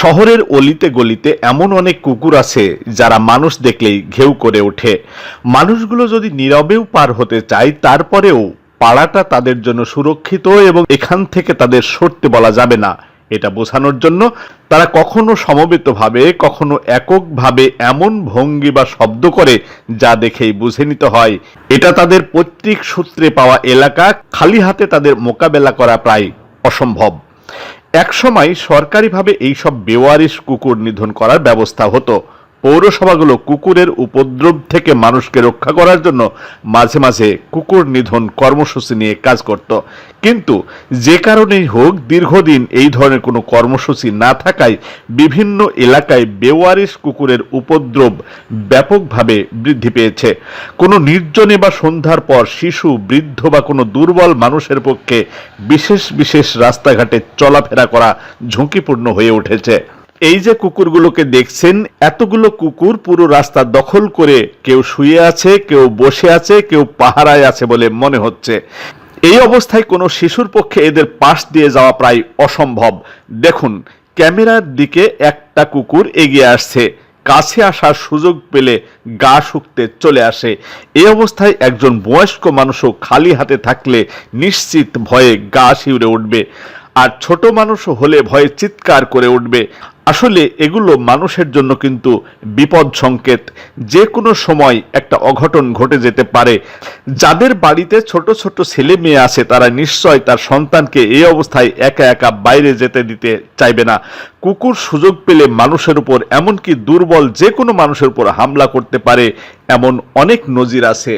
শহরের অলিতে গলিতে এমন অনেক কুকুর আছে যারা মানুষ দেখলেই ঘেউ করে ওঠে। মানুষগুলো যদি নীরবেও পার হতে চায়, তারপরেও পাড়াটা তাদের জন্য সুরক্ষিত এবং এখান থেকে তাদের সরতে বলা যাবে না। এটা বোঝানোর জন্য তারা কখনো সমবেতভাবে, কখনো এককভাবে এমন ভঙ্গি বা শব্দ করে যা দেখেই বুঝে নিতে হয়। এটা তাদের পৈতৃক সূত্রে পাওয়া এলাকা, খালি হাতে তাদের মোকাবেলা করা প্রায় অসম্ভব। একসময় সরকারিভাবে এইসব বেওয়ারিশ কুকুর নিধন করার ব্যবস্থা হতো। পৌরসভাগুলো কুকুরের উপদ্রব থেকে মানুষকে রক্ষা করার জন্য মাঝে মাঝে কুকুর নিধন কর্মসূচি নিয়ে কাজ করত। কিন্তু যে কারণেই হোক দীর্ঘদিন এই ধরনের কোনো কর্মসূচি না থাকায় বিভিন্ন এলাকায় বেওয়ারিশ কুকুরের উপদ্রব ব্যাপকভাবে বৃদ্ধি পেয়েছে। কোনো নির্জনে বা সন্ধ্যার পর শিশু, বৃদ্ধ বা কোনো দুর্বল মানুষের পক্ষে বিশেষ বিশেষ রাস্তাঘাটে চলাফেরা করা ঝুঁকিপূর্ণ হয়ে উঠেছে। এই যে কুকুরগুলোকে দেখছেন, এতগুলো কুকুর পুরো রাস্তা দখল করে কেউ শুয়ে আছে, কেউ বসে আছে, কেউ পাহারায় আছে বলে মনে হচ্ছে। এই অবস্থায় কোনো শিশুর পক্ষে এদের পাশ দিয়ে যাওয়া প্রায় অসম্ভব। দেখুন, ক্যামেরার দিকে একটা কুকুর এগিয়ে আসছে। কাছে আসার সুযোগ পেলে গা শুকতে চলে আসে। এই অবস্থায় একজন বয়স্ক মানুষও খালি হাতে থাকলে নিশ্চিত ভয়ে গা শিউরে উঠবে। আর ছোট মানুষ হলে ভয়ে চিৎকার করে উঠবে। আসলে এগুলো মানুষের জন্য কিন্তু বিপদ সংকেত। যে কোনো সময় একটা অঘটন ঘটে যেতে পারে। যাদের বাড়িতে ছোট ছোট ছেলে মেয়ে আছে, তারা নিশ্চয় তার সন্তানকে এই অবস্থায় একা একা বাইরে যেতে দিতে চাইবে না। কুকুর সুযোগ পেলে মানুষের উপর, এমনকি দুর্বল যে কোনো মানুষের উপর হামলা করতে পারে, এমন অনেক নজির আছে।